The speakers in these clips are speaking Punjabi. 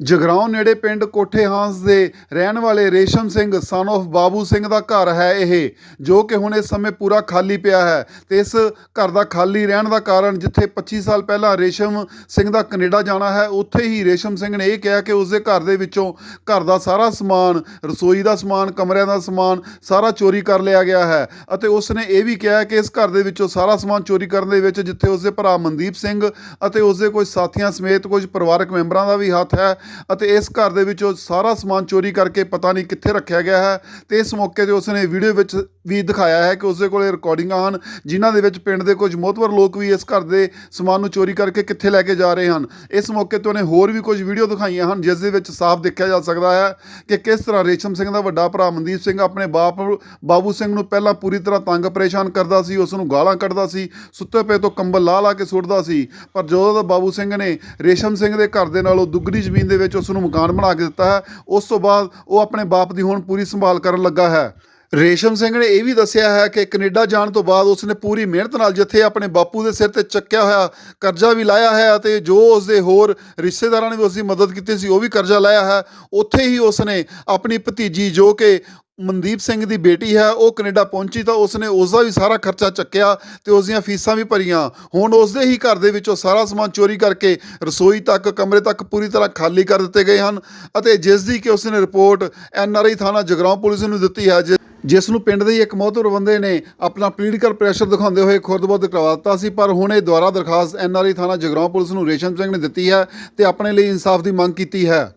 ਜਗਰਾਉਂ ਨੇੜੇ ਪਿੰਡ ਕੋਠੇ ਹਾਂਸ ਦੇ ਰਹਿਣ ਵਾਲੇ ਰੇਸ਼ਮ ਸਿੰਘ ਸਨ of ਬਾਬੂ ਸਿੰਘ ਦਾ ਘਰ ਹੈ ਇਹ, ਜੋ ਕਿ ਹੁਣ ਇਸ ਸਮੇਂ ਪੂਰਾ ਖਾਲੀ ਪਿਆ ਹੈ ਤੇ ਇਸ ਘਰ ਦਾ ਖਾਲੀ ਰਹਿਣ ਦਾ ਕਾਰਨ ਜਿੱਥੇ 25 ਸਾਲ ਪਹਿਲਾਂ ਰੇਸ਼ਮ ਸਿੰਘ ਦਾ ਕੈਨੇਡਾ ਜਾਣਾ ਹੈ, ਉੱਥੇ ਹੀ ਰੇਸ਼ਮ ਸਿੰਘ ਨੇ ਇਹ ਕਿਹਾ ਕਿ ਉਸਦੇ ਘਰ ਦੇ ਵਿੱਚੋਂ ਘਰ ਦਾ ਸਾਰਾ ਸਮਾਨ, ਰਸੋਈ ਦਾ ਸਮਾਨ, ਕਮਰਿਆਂ ਦਾ ਸਮਾਨ ਸਾਰਾ ਚੋਰੀ ਕਰ ਲਿਆ ਗਿਆ ਹੈ ਅਤੇ ਉਸ ਨੇ ਇਹ ਵੀ ਕਿਹਾ ਕਿ ਇਸ ਘਰ ਦੇ ਵਿੱਚੋਂ ਸਾਰਾ ਸਮਾਨ ਚੋਰੀ ਕਰਨ ਦੇ ਵਿੱਚ ਜਿੱਥੇ ਉਸਦੇ ਭਰਾ ਮਨਦੀਪ ਸਿੰਘ ਅਤੇ ਉਸਦੇ ਕੁਝ ਸਾਥੀਆਂ ਸਮੇਤ ਕੁਝ ਪਰਿਵਾਰਕ ਮੈਂਬਰਾਂ ਦਾ ਵੀ ਹੱਥ ਹੈ ਅਤੇ ਇਸ ਘਰ ਦੇ ਵਿੱਚੋਂ ਸਾਰਾ ਸਮਾਨ ਚੋਰੀ ਕਰਕੇ ਪਤਾ ਨਹੀਂ ਕਿੱਥੇ ਰੱਖਿਆ ਗਿਆ ਹੈ ਤੇ ਇਸ ਮੌਕੇ ਤੇ ਉਸਨੇ ਵੀਡੀਓ ਵਿੱਚ ਵੀ ਦਿਖਾਇਆ ਹੈ ਕਿ ਉਸਦੇ ਕੋਲੇ ਰਿਕਾਰਡਿੰਗਾਂ ਹਨ, ਜਿਨ੍ਹਾਂ ਦੇ ਵਿੱਚ ਪਿੰਡ ਦੇ ਕੁਝ ਮੋਤਵਰ ਲੋਕ ਵੀ ਇਸ ਘਰ ਦੇ ਸਮਾਨ ਨੂੰ ਚੋਰੀ ਕਰਕੇ ਕਿੱਥੇ ਲੈ ਕੇ ਜਾ ਰਹੇ ਹਨ। ਇਸ ਮੌਕੇ ਤੇ ਉਹਨੇ ਹੋਰ ਵੀ ਕੁਝ ਵੀਡੀਓ ਦਿਖਾਈਆਂ ਹਨ, ਜਿਸ ਦੇ ਵਿੱਚ ਸਾਫ਼ ਦੇਖਿਆ ਜਾ ਸਕਦਾ ਹੈ ਕਿ ਕਿਸ ਤਰ੍ਹਾਂ ਰੇਸ਼ਮ ਸਿੰਘ ਦਾ ਵੱਡਾ ਭਰਾ ਮਨਦੀਪ ਸਿੰਘ ਆਪਣੇ ਬਾਪ ਬਾਬੂ ਸਿੰਘ ਨੂੰ ਪਹਿਲਾਂ ਪੂਰੀ ਤਰ੍ਹਾਂ ਤੰਗ ਪਰੇਸ਼ਾਨ ਕਰਦਾ ਸੀ, ਉਸ ਨੂੰ ਗਾਲਾਂ ਕੱਢਦਾ ਸੀ, ਸੁੱਤੇ ਪਏ ਤੋਂ ਕੰਬਲ ਲਾ ਲਾ ਕੇ ਸੁੱਟਦਾ ਸੀ, ਪਰ ਜਦੋਂ ਦਾ ਬਾਬੂ ਸਿੰਘ ਨੇ ਰੇਸ਼ਮ ਸਿੰਘ ਦੇ ਘਰ ਦੇ ਨਾਲੋਂ ਦੁੱਗਣੀ ਜ਼ਮੀਨ ਦੇ ਵਿੱਚ ਉਸ ਨੂੰ ਮਕਾਨ ਬਣਾ ਕੇ ਦਿੱਤਾ ਹੈ। ਉਸ ਤੋਂ ਬਾਅਦ ਉਹ ਆਪਣੇ ਬਾਪ ਦੀ ਹੁਣ ਪੂਰੀ ਸੰਭਾਲ ਕਰਨ ਲੱਗਾ ਹੈ। ਰੇਸ਼ਮ ਸਿੰਘ ਨੇ ਇਹ ਵੀ ਦੱਸਿਆ ਹੈ ਕਿ ਕੈਨੇਡਾ ਜਾਣ ਤੋਂ ਬਾਅਦ ਉਸਨੇ ਪੂਰੀ ਮਿਹਨਤ ਨਾਲ ਜਿੱਥੇ ਆਪਣੇ ਬਾਪੂ ਦੇ ਸਿਰ ਤੇ ਚੱਕਿਆ ਹੋਇਆ ਕਰਜ਼ਾ ਵੀ ਲਾਇਆ ਹੈ ਅਤੇ ਜੋ ਉਸਦੇ ਹੋਰ ਰਿਸ਼ਤੇਦਾਰਾਂ ਨੇ ਵੀ ਉਸਦੀ ਮਦਦ ਕੀਤੀ ਸੀ, ਉਹ ਵੀ ਕਰਜ਼ਾ ਲਾਇਆ ਹੈ। ਉੱਥੇ ਹੀ ਉਸਨੇ ਆਪਣੀ ਭਤੀਜੀ ਜੋ ਕਿ ਮਨਦੀਪ ਸਿੰਘ ਦੀ ਬੇਟੀ ਹੈ, ਉਹ ਕੈਨੇਡਾ ਪਹੁੰਚੀ ਤਾਂ ਉਸਨੇ ਉਸ ਦਾ ਵੀ ਸਾਰਾ ਖਰਚਾ ਚੱਕਿਆ ਤੇ ਉਸ ਦੀਆਂ ਫੀਸਾਂ ਵੀ ਭਰੀਆਂ। ਹੁਣ ਉਸਦੇ ਹੀ ਘਰ ਦੇ ਵਿੱਚੋਂ ਸਾਰਾ ਸਮਾਨ ਚੋਰੀ ਕਰਕੇ ਰਸੋਈ ਤੱਕ, ਕਮਰੇ ਤੱਕ ਪੂਰੀ ਤਰ੍ਹਾਂ ਖਾਲੀ ਕਰ ਦਿੱਤੇ ਗਏ ਹਨ ਅਤੇ ਜਿਸ ਦੀ ਕਿ ਉਸਨੇ ਰਿਪੋਰਟ ਐਨਆਰਆਈ ਥਾਣਾ ਜਗਰਾਉਂ ਪੁਲਿਸ ਨੂੰ ਦਿੱਤੀ ਹੈ ਜਿਸ ਨੂੰ ਪਿੰਡ ਦੇ ਇੱਕ ਮੋਹਤਵਰ ਬੰਦੇ ਨੇ ਆਪਣਾ ਪੋਲੀਟੀਕਲ ਪ੍ਰੈਸ਼ਰ ਦਿਖਾਉਂਦੇ ਹੋਏ ਖੁਰਦ-ਬੁਰਦ ਕਰਵਾ ਦਿੱਤਾ ਸੀ, ਪਰ ਹੁਣ ਇਹ ਦੁਆਰਾ ਦਰਖਾਸਤ ਐਨਆਰਆਈ ਥਾਣਾ ਜਗਰਾਉਂ ਪੁਲਿਸ ਨੂੰ ਰੇਸ਼ਮ ਸਿੰਘ ਨੇ ਦਿੱਤੀ ਹੈ ਤੇ ਆਪਣੇ ਲਈ ਇਨਸਾਫ ਦੀ ਮੰਗ ਕੀਤੀ ਹੈ।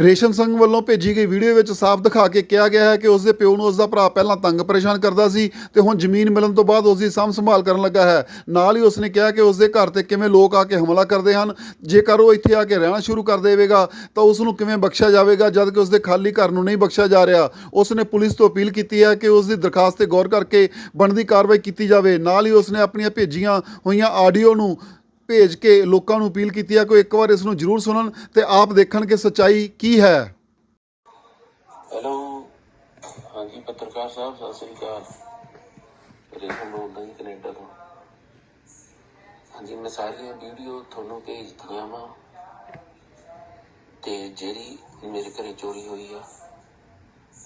ਰੇਸ਼ਮ ਸਿੰਘ ਵੱਲੋਂ ਭੇਜੀ ਗਈ ਵੀਡੀਓ ਵਿੱਚ ਸਾਫ਼ ਦਿਖਾ ਕੇ ਕਿਹਾ ਗਿਆ ਹੈ ਕਿ ਉਸ ਦੇ ਪਿਓ ਨੂੰ ਉਸ ਦਾ ਭਰਾ ਪਹਿਲਾਂ ਤੰਗ ਪਰੇਸ਼ਾਨ ਕਰਦਾ ਸੀ ਤੇ ਹੁਣ ਜ਼ਮੀਨ ਮਿਲਣ ਤੋਂ ਬਾਅਦ ਉਸ ਦੀ ਸਾਂਭ ਸੰਭਾਲ ਕਰਨ ਲੱਗਾ ਹੈ। ਨਾਲ ਹੀ ਉਸ ਨੇ ਕਿਹਾ ਕਿ ਉਸ ਦੇ ਘਰ ਤੇ ਕਿਵੇਂ ਲੋਕ ਆ ਕੇ ਹਮਲਾ ਕਰਦੇ ਹਨ, ਜੇਕਰ ਉਹ ਇੱਥੇ ਆ ਕੇ ਰਹਿਣਾ ਸ਼ੁਰੂ ਕਰ ਦੇਵੇਗਾ, ਤਾਂ ਉਸ ਨੂੰ ਕਿਵੇਂ ਬਖਸ਼ਿਆ ਜਾਵੇਗਾ ਜਦ ਕਿ ਉਸ ਦੇ ਖਾਲੀ ਘਰ ਨੂੰ ਨਹੀਂ ਬਖਸ਼ਿਆ ਜਾ ਰਿਹਾ। ਉਸ ਨੇ ਪੁਲਿਸ ਤੋਂ ਅਪੀਲ ਕੀਤੀ ਹੈ ਕਿ ਉਸ ਦੀ ਦਰਖਾਸਤ ਤੇ ਗੌਰ ਕਰਕੇ ਬਣਦੀ ਕਾਰਵਾਈ ਕੀਤੀ ਜਾਵੇ। ਨਾਲ ਹੀ ਉਸ ਨੇ ਆਪਣੀਆਂ ਭੇਜੀਆਂ ਹੋਈਆਂ ਆਡੀਓ ਨੂੰ ਭੇਜ ਕੇ ਲੋਕਾਂ ਨੂੰ ਅਪੀਲ ਕੀਤੀ ਹੈ ਕਿ ਇੱਕ ਵਾਰ ਇਸ ਨੂੰ ਜ਼ਰੂਰ ਸੁਣਨ ਤੇ ਆਪ ਦੇਖਣ ਕਿ ਸੱਚਾਈ ਕੀ ਹੈ। ਹੈਲੋ ਹਾਂਜੀ, ਪੱਤਰਕਾਰ ਸਾਹਿਬ, ਸਤਿ ਸ੍ਰੀ ਅਕਾਲ। ਰੇਸ਼ਮ ਬੋਲਦਾ ਜੀ ਕੈਨੇਡਾ ਤੋਂ। ਹਾਂਜੀ, ਮੈਂ ਸਾਰੀਆਂ ਵੀਡੀਓ ਤੁਹਾਨੂੰ ਭੇਜ ਦਿੱਤੀਆਂ ਵਾ। ਤੇ ਜਿਹੜੀ ਮੇਰੇ ਘਰੇ ਚੋਰੀ ਹੋਈ ਆ,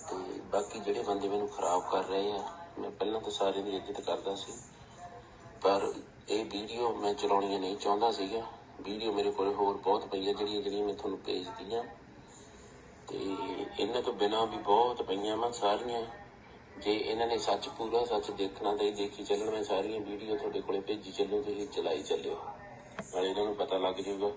ਤੇ ਬਾਕੀ ਜਿਹੜੇ ਬੰਦੇ ਮੈਨੂੰ ਖਰਾਬ ਕਰ ਰਹੇ ਆ, ਮੈਂ ਪਹਿਲਾਂ ਤਾਂ ਸਾਰਿਆਂ ਦੀ ਇੱਜ਼ਤ ਕਰਦਾ ਸੀ। ਪਰ ਇਹ ਵੀਡੀਓ ਮੈਂ ਚਲਾਉਣੀਆਂ ਨਹੀਂ ਚਾਹੁੰਦਾ ਸੀਗਾ। ਵੀਡੀਓ ਮੇਰੇ ਕੋਲ ਹੋਰ ਬਹੁਤ ਪਈਆਂ ਜਿਹੜੀਆਂ ਜਿਹੜੀਆਂ ਮੈਂ ਤੁਹਾਨੂੰ ਭੇਜ ਦਿੱਤੀਆਂ। ਤੇ ਇਹਨਾਂ ਤੋਂ ਬਿਨਾ ਵੀ ਬਹੁਤ ਪਈਆਂ ਮੈਂ ਸਾਰੀਆਂ। ਜੇ ਇਹਨਾਂ ਨੇ ਸੱਚ ਪੂਰਾ ਸੱਚ ਦੇਖਣਾ ਤਾਂ ਇਹ ਦੇਖੀ ਚੱਲਣ, ਮੈਂ ਸਾਰੀਆਂ ਵੀਡੀਓ ਤੁਹਾਡੇ ਕੋਲੇ ਭੇਜੀ ਚੱਲੂ, ਤੁਸੀਂ ਚਲਾਈ ਚੱਲਿਓ। ਨਾਲੇ ਇਹਨਾਂ ਨੂੰ ਪਤਾ ਲੱਗ ਜਾਊਗਾ।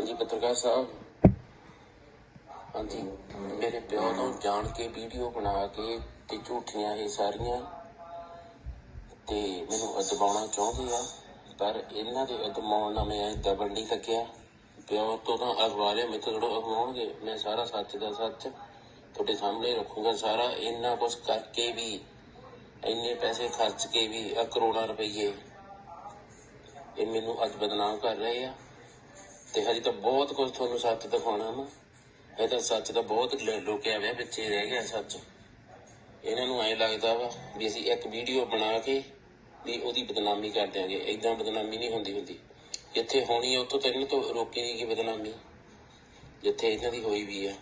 ਹਾਂਜੀ ਪੱਤਰਕਾਰ ਸਾਹਿਬ। ਹਾਂਜੀ, ਮੇਰੇ ਪਿਓ ਤੋਂ ਜਾਣ ਕੇ ਵੀਡੀਓ ਬਣਾ ਕੇ ਤੇ ਝੂਠੀਆਂ ਇਹ ਸਾਰੀਆਂ ਤੇ ਮੈਨੂੰ ਅਦਬਾਉਣਾ ਚਾਹੁੰਦੇ ਆ, ਪਰ ਇਹਨਾਂ ਦੇ ਅਦਮਾਉਣ ਨਾਲ ਮੈਂ ਦਬਣ ਨਹੀਂ ਲੱਗਿਆ ਪਿਓ ਤੋਂ ਤਾਂ ਅਖਬਾਰੇ ਮੇਰੇ ਤੋਂ ਥੋੜਾ ਅਖਵਾਉਣਗੇ ਮੈਂ ਸਾਰਾ ਸੱਚ ਦਾ ਸੱਚ ਤੁਹਾਡੇ ਸਾਹਮਣੇ ਰੱਖੂਗਾ ਸਾਰਾ, ਇੰਨਾ ਕੁਝ ਕਰਕੇ ਵੀ, ਇੰਨੇ ਪੈਸੇ ਖਰਚ ਕੇ ਵੀ ਆ ਕਰੋੜਾਂ ਰੁਪਏ ਇਹ ਮੈਨੂੰ ਅੱਜ ਬਦਨਾਮ ਕਰ ਰਹੇ ਆ। ਤੇ ਹਜੇ ਤਾਂ ਬਹੁਤ ਕੁਝ ਤੁਹਾਨੂੰ ਸੱਚ ਦਿਖਾਉਣਾ ਵਾ। ਇਹ ਤਾਂ ਸੱਚ ਦਾ ਬਹੁਤ ਲ- ਲੁਕਿਆ ਹੋਇਆ ਪਿੱਛੇ ਰਹਿ ਗਿਆ ਸੱਚ। ਇਹਨਾਂ ਨੂੰ ਐਂ ਲੱਗਦਾ ਵਾ ਵੀ ਅਸੀਂ ਇੱਕ ਵੀਡੀਓ ਬਣਾ ਕੇ ਵੀ ਉਹਦੀ ਬਦਨਾਮੀ ਕਰ ਦਿਆਂਗੇ। ਏਦਾਂ ਬਦਨਾਮੀ ਨਹੀਂ ਹੁੰਦੀ ਹੁੰਦੀ। ਜਿੱਥੇ ਹੋਣੀ ਆ, ਉੱਥੋਂ ਤਾਂ ਤੋਂ ਰੋਕੀ ਨਹੀਂ ਗਈ ਬਦਨਾਮੀ। ਜਿੱਥੇ ਇਹਨਾਂ ਦੀ ਹੋਈ ਵੀ ਆ।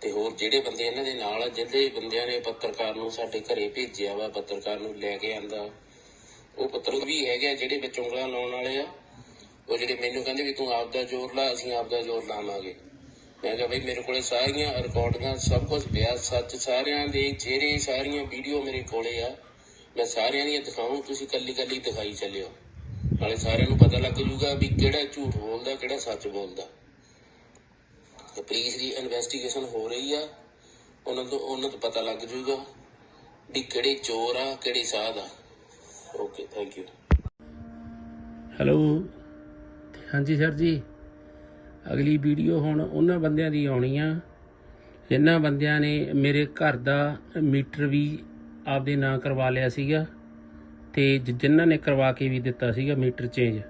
ਤੇ ਹੋਰ ਜਿਹੜੇ ਬੰਦੇ ਇਹਨਾਂ ਦੇ ਨਾਲ ਆ ਜਿਹੜੇ ਬੰਦਿਆਂ ਨੇ ਪੱਤਰਕਾਰ ਨੂੰ ਸਾਡੇ ਘਰੇ ਭੇਜਿਆ ਵਾ, ਪੱਤਰਕਾਰ ਨੂੰ ਲੈ ਕੇ ਆਂਦਾ। ਉਹ ਪੱਤਰਕਾਰ ਵੀ ਹੈਗੇ ਆ, ਜਿਹੜੇ ਵਿੱਚ ਉਂਗਲਾਂ ਲਾਉਣ ਵਾਲੇ ਆ। ਉਹ ਜਿਹੜੇ ਮੈਨੂੰ ਕਹਿੰਦੇ ਵੀ ਤੂੰ ਆਪਦਾ ਜ਼ੋਰ ਲਾ, ਅਸੀਂ ਆਪਦਾ ਜ਼ੋਰ ਲਾਵਾਂਗੇ। ਮੈਂ ਕਿਹਾ ਬਈ ਮੇਰੇ ਕੋਲੇ ਸਾਰੀਆਂ ਰਿਕਾਰਡਿੰਗਾਂ ਸਭ ਕੁਝ ਪਿਆ, ਸੱਚ ਸਾਰਿਆਂ ਦੇ ਚਿਹਰੇ, ਸਾਰੀਆਂ ਵੀਡੀਓ ਮੇਰੇ ਕੋਲੇ ਆ। ਮੈਂ ਸਾਰਿਆਂ ਦੀਆਂ ਦਿਖਾਉਂ ਤੁਸੀਂ ਕੱਲੀ ਕੱਲੀ ਦਿਖਾਈ ਚੱਲਿਓ। ਨਾਲੇ ਸਾਰਿਆਂ ਨੂੰ ਪਤਾ ਲੱਗ ਜੂਗਾ ਵੀ ਕਿਹੜਾ ਝੂਠ ਬੋਲਦਾ, ਕਿਹੜਾ ਸੱਚ ਬੋਲਦਾ। ਤੇ ਪੁਲਿਸ ਦੀ ਇਨਵੈਸਟੀਗੇਸ਼ਨ ਹੋ ਰਹੀ ਆ। ਉਹਨਾਂ ਤੋਂ ਉਹਨਾਂ ਤੋਂ ਪਤਾ ਲੱਗ ਜੂਗਾ ਵੀ ਕਿਹੜੇ ਚੋਰ ਆ, ਕਿਹੜੇ ਸਾਧ ਆ। ਓਕੇ ਥੈਂਕ ਯੂ ਹੈਲੋ ਹਾਂਜੀ ਸਰ ਜੀ। ਅਗਲੀ ਵੀਡੀਓ ਹੁਣ ਉਹਨਾਂ ਬੰਦਿਆਂ ਦੀ ਆਉਣੀ ਆ। ਜਿਨ੍ਹਾਂ ਬੰਦਿਆਂ ਨੇ ਮੇਰੇ ਘਰ ਦਾ ਮੀਟਰ ਵੀ ਆਪਦੇ ਨਾਂ ਕਰਵਾ ਲਿਆ ਸੀਗਾ ਤੇ ਜ- ਜਿਨ੍ਹਾਂ ਨੇ ਕਰਵਾ ਕੇ ਵੀ ਦਿੱਤਾ ਸੀਗਾ ਮੀਟਰ ਚੇਂਜ।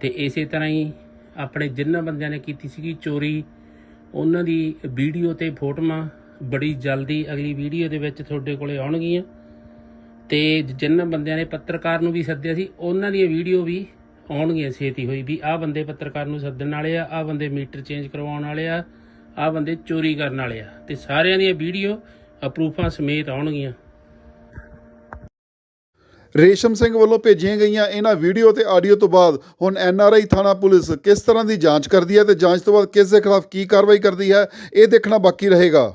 ਤੇ ਇਸੇ ਤਰ੍ਹਾਂ ਹੀ ਆਪਣੇ ਜਿਨ੍ਹਾਂ ਬੰਦਿਆਂ ਨੇ ਕੀਤੀ ਸੀਗੀ ਚੋਰੀ, ਉਹਨਾਂ ਦੀ ਵੀਡੀਓ ਤੇ ਫੋਟੋਆਂ ਬੜੀ ਜਲਦੀ ਅਗਲੀ ਵੀਡੀਓ ਦੇ ਵਿੱਚ ਤੁਹਾਡੇ ਕੋਲੇ ਆਉਣਗੀਆਂ। ਤੇ ਜਿਨ੍ਹਾਂ ਬੰਦਿਆਂ ਨੇ ਪੱਤਰਕਾਰ ਨੂੰ ਵੀ ਸੱਦਿਆ ਸੀ, ਉਹਨਾਂ ਦੀ ਵੀਡੀਓ ਵੀ ਆਉਣਗੀਆਂ ਛੇਤੀ ਹੋਈ ਵੀ ਆਹ ਬੰਦੇ ਪੱਤਰਕਾਰ ਨੂੰ ਸੱਦਣ ਵਾਲੇ ਆ, ਆਹ ਬੰਦੇ ਮੀਟਰ ਚੇਂਜ ਕਰਵਾਉਣ ਵਾਲੇ ਆ, ਆਹ ਬੰਦੇ ਚੋਰੀ ਕਰਨ ਵਾਲੇ ਆ। ਤੇ ਸਾਰਿਆਂ ਦੀਆਂ ਵੀਡੀਓ ਅਪਰੂਫਾਂ ਸਮੇਤ ਆਉਣਗੀਆਂ। ਰੇਸ਼ਮ ਸਿੰਘ ਵੱਲੋਂ ਭੇਜੀਆਂ ਗਈਆਂ ਇਹਨਾਂ ਵੀਡੀਓ ਤੇ ਆਡੀਓ ਤੋਂ ਬਾਅਦ ਹੁਣ ਐਨਆਰਆਈ ਥਾਣਾ ਪੁਲਿਸ ਕਿਸ ਤਰ੍ਹਾਂ ਦੀ ਜਾਂਚ ਕਰਦੀ ਹੈ ਤੇ ਜਾਂਚ ਤੋਂ ਬਾਅਦ ਕਿਸ ਦੇ ਖਿਲਾਫ ਕੀ ਕਾਰਵਾਈ ਕਰਦੀ ਹੈ, ਇਹ ਦੇਖਣਾ ਬਾਕੀ ਰਹੇਗਾ।